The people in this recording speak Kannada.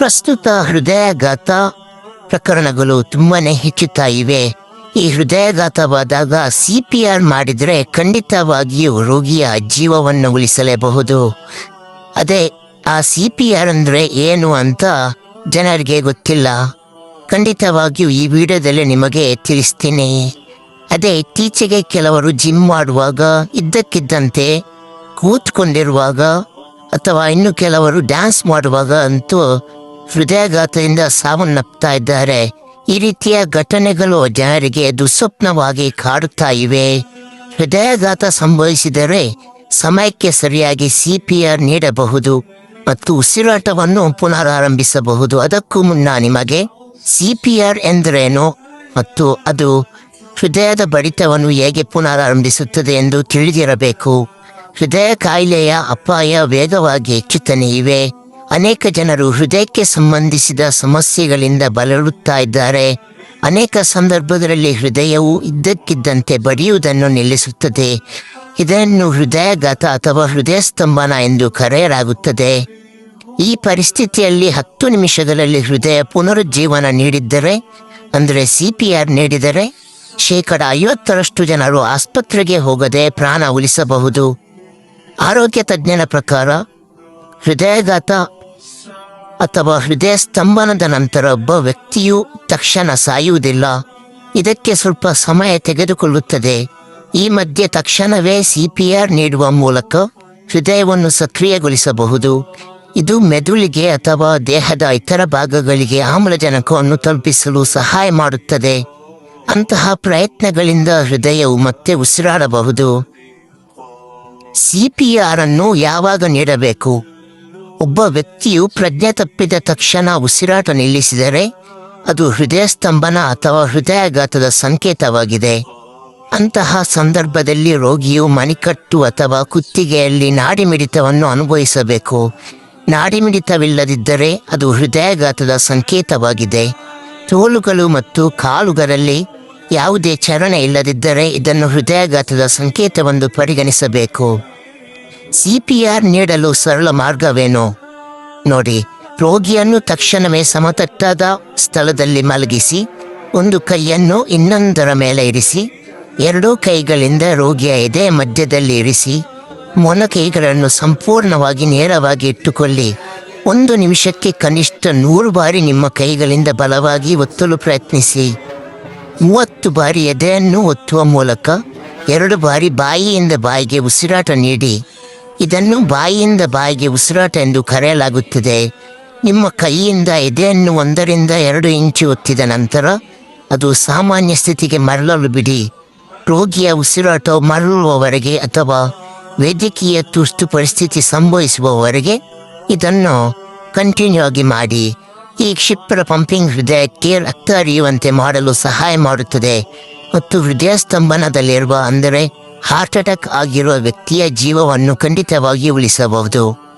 ಪ್ರಸ್ತುತ ಹೃದಯಾಘಾತ ಪ್ರಕರಣಗಳು ತುಂಬಾನೇ ಹೆಚ್ಚುತ್ತಾ ಇವೆ ಈ ಹೃದಯಾಘಾತವಾದಾಗ ಸಿ ಪಿ ಆರ್ ಮಾಡಿದರೆ ಖಂಡಿತವಾಗಿಯೂ ರೋಗಿಯ ಜೀವವನ್ನು ಉಳಿಸಲೇಬಹುದು. ಅದೇ, ಆ ಸಿ ಪಿ ಆರ್ ಅಂದ್ರೆ ಏನು ಅಂತ ಜನರಿಗೆ ಗೊತ್ತಿಲ್ಲ. ಖಂಡಿತವಾಗಿಯೂ ಈ ವಿಡಿಯೋದಲ್ಲಿ ನಿಮಗೆ ತಿಳಿಸ್ತೀನಿ. ಅದೇ, ಇತ್ತೀಚೆಗೆ ಕೆಲವರು ಜಿಮ್ ಮಾಡುವಾಗ, ಇದ್ದಕ್ಕಿದ್ದಂತೆ ಕೂತ್ಕೊಂಡಿರುವಾಗ ಅಥವಾ ಇನ್ನು ಕೆಲವರು ಡ್ಯಾನ್ಸ್ ಮಾಡುವಾಗ ಅಂತೂ ಹೃದಯಾಘಾತದಿಂದ ಸಾವನ್ನಪ್ತಾ ಇದ್ದಾರೆ. ಈ ರೀತಿಯ ಘಟನೆಗಳು ಜನರಿಗೆ ದುಸ್ವಪ್ನವಾಗಿ ಕಾಡುತ್ತಾ ಇವೆ. ಹೃದಯಾಘಾತ ಸಂಭವಿಸಿದರೆ ಸಮಯಕ್ಕೆ ಸರಿಯಾಗಿ ಸಿ ಪಿ ಆರ್ ನೀಡಬಹುದು ಮತ್ತು ಉಸಿರಾಟವನ್ನು ಪುನರಾರಂಭಿಸಬಹುದು. ಅದಕ್ಕೂ ಮುನ್ನ ನಿಮಗೆ ಸಿ ಪಿ ಆರ್ ಎಂದರೇನು ಮತ್ತು ಅದು ಹೃದಯದ ಬಡಿತವನ್ನು ಹೇಗೆ ಪುನರಾರಂಭಿಸುತ್ತದೆ ಎಂದು ತಿಳಿದಿರಬೇಕು. ಹೃದಯ ಕಾಯಿಲೆಯ ಅಪಾಯ ವೇಗವಾಗಿ ಹೆಚ್ಚುತ್ತಲೇ ಇವೆ. ಅನೇಕ ಜನರು ಹೃದಯಕ್ಕೆ ಸಂಬಂಧಿಸಿದ ಸಮಸ್ಯೆಗಳಿಂದ ಬಳಲುತ್ತಾ ಇದ್ದಾರೆ. ಅನೇಕ ಸಂದರ್ಭಗಳಲ್ಲಿ ಹೃದಯವು ಇದ್ದಕ್ಕಿದ್ದಂತೆ ಬಡಿಯುವುದನ್ನು ನಿಲ್ಲಿಸುತ್ತದೆ. ಇದನ್ನು ಹೃದಯಾಘಾತ ಅಥವಾ ಹೃದಯ ಸ್ತಂಭನ ಎಂದು ಕರೆಯಲಾಗುತ್ತದೆ. ಈ ಪರಿಸ್ಥಿತಿಯಲ್ಲಿ ಹತ್ತು ನಿಮಿಷಗಳಲ್ಲಿ ಹೃದಯ ಪುನರುಜ್ಜೀವನ ನೀಡಿದ್ದರೆ, ಅಂದರೆ ಸಿ ಪಿ ಆರ್ ನೀಡಿದರೆ, ಶೇಕಡ ಐವತ್ತರಷ್ಟು ಜನರು ಆಸ್ಪತ್ರೆಗೆ ಹೋಗದೆ ಪ್ರಾಣ ಉಳಿಸಬಹುದು. ಆರೋಗ್ಯ ತಜ್ಞರ ಪ್ರಕಾರ, ಹೃದಯಾಘಾತ ಅಥವಾ ಹೃದಯ ಸ್ತಂಭನದ ನಂತರ ಒಬ್ಬ ವ್ಯಕ್ತಿಯು ತಕ್ಷಣ ಸಾಯುವುದಿಲ್ಲ. ಇದಕ್ಕೆ ಸ್ವಲ್ಪ ಸಮಯ ತೆಗೆದುಕೊಳ್ಳುತ್ತದೆ. ಈ ಮಧ್ಯೆ ತಕ್ಷಣವೇ ಸಿ ಪಿ ಆರ್ ನೀಡುವ ಮೂಲಕ ಹೃದಯವನ್ನು ಸಕ್ರಿಯಗೊಳಿಸಬಹುದು. ಇದು ಮೆದುಳಿಗೆ ಅಥವಾ ದೇಹದ ಇತರ ಭಾಗಗಳಿಗೆ ಆಮ್ಲಜನಕವನ್ನು ತಲುಪಿಸಲು ಸಹಾಯ ಮಾಡುತ್ತದೆ. ಅಂತಹ ಪ್ರಯತ್ನಗಳಿಂದ ಹೃದಯವು ಮತ್ತೆ ಉಸಿರಾಡಬಹುದು. ಸಿಪಿಆರ್ ಅನ್ನು ಯಾವಾಗ ನೀಡಬೇಕು? ಒಬ್ಬ ವ್ಯಕ್ತಿಯು ಪ್ರಜ್ಞೆ ತಪ್ಪಿದ ತಕ್ಷಣ ಉಸಿರಾಟ ನಿಲ್ಲಿಸಿದರೆ ಅದು ಹೃದಯ ಸ್ತಂಭನ ಅಥವಾ ಹೃದಯಾಘಾತದ ಸಂಕೇತವಾಗಿದೆ. ಅಂತಹ ಸಂದರ್ಭದಲ್ಲಿ ರೋಗಿಯು ಮಣಿಕಟ್ಟು ಅಥವಾ ಕುತ್ತಿಗೆಯಲ್ಲಿ ನಾಡಿಮಿಡಿತವನ್ನು ಅನುಭವಿಸಬೇಕು. ನಾಡಿಮಿಡಿತವಿಲ್ಲದಿದ್ದರೆ ಅದು ಹೃದಯಾಘಾತದ ಸಂಕೇತವಾಗಿದೆ. ತೋಲುಗಳು ಮತ್ತು ಕಾಲುಗಳಲ್ಲಿ ಯಾವುದೇ ಚರಣ ಇಲ್ಲದಿದ್ದರೆ ಇದನ್ನು ಹೃದಯಾಘಾತದ ಸಂಕೇತವೆಂದು ಪರಿಗಣಿಸಬೇಕು. ಸಿ ಪಿ ಆರ್ ನೀಡಲು ಸರಳ ಮಾರ್ಗವೇನು? ನೋಡಿ, ರೋಗಿಯನ್ನು ತಕ್ಷಣವೇ ಸಮತಟ್ಟಾದ ಸ್ಥಳದಲ್ಲಿ ಮಲಗಿಸಿ, ಒಂದು ಕೈಯನ್ನು ಇನ್ನೊಂದರ ಮೇಲೆ ಇರಿಸಿ, ಎರಡೂ ಕೈಗಳಿಂದ ರೋಗಿಯ ಎದೆ ಮಧ್ಯದಲ್ಲಿ ಇರಿಸಿ ಮೊನ ಕೈಗಳನ್ನು ಸಂಪೂರ್ಣವಾಗಿ ನೇರವಾಗಿ ಇಟ್ಟುಕೊಳ್ಳಿ. ಒಂದು ನಿಮಿಷಕ್ಕೆ ಕನಿಷ್ಠ ನೂರು ಬಾರಿ ನಿಮ್ಮ ಕೈಗಳಿಂದ ಬಲವಾಗಿ ಒತ್ತಲು ಪ್ರಯತ್ನಿಸಿ. ಮೂವತ್ತು ಬಾರಿ ಎದೆಯನ್ನು ಒತ್ತುವ ಮೂಲಕ ಎರಡು ಬಾರಿ ಬಾಯಿಯಿಂದ ಬಾಯಿಗೆ ಉಸಿರಾಟ ನೀಡಿ. ಇದನ್ನು ಬಾಯಿಯಿಂದ ಬಾಯಿಗೆ ಉಸಿರಾಟ ಎಂದು ಕರೆಯಲಾಗುತ್ತದೆ. ನಿಮ್ಮ ಕೈಯಿಂದ, ಎದೆಯನ್ನು ಒಂದರಿಂದ ಎರಡು ಇಂಚು ಒತ್ತಿದ ನಂತರ ಅದು ಸಾಮಾನ್ಯ ಸ್ಥಿತಿಗೆ ಮರಳಲು ಬಿಡಿ. ರೋಗಿಯ ಉಸಿರಾಟ ಮರಳುವವರೆಗೆ ಅಥವಾ ವೈದ್ಯಕೀಯ ತುರ್ತು ಪರಿಸ್ಥಿತಿ ಸಂಭವಿಸುವವರೆಗೆ ಇದನ್ನು ಕಂಟಿನ್ಯೂ ಆಗಿ ಮಾಡಿ. ಈ ಕ್ಷಿಪ್ರ ಪಂಪಿಂಗ್ ಹೃದಯಕ್ಕೆ ರಕ್ತ ಹರಿಯುವಂತೆ ಮಾಡಲು ಸಹಾಯ ಮಾಡುತ್ತದೆ. ಮತ್ತು ಹೃದಯ ಸ್ತಂಭನದಲ್ಲಿರುವ ಅಂದರೆ ಹಾರ್ಟ್ ಅಟ್ಯಾಕ್ ಆಗಿರುವ ವ್ಯಕ್ತಿಯ ಜೀವವನ್ನು ಖಂಡಿತವಾಗಿ ಉಳಿಸಬಹುದು.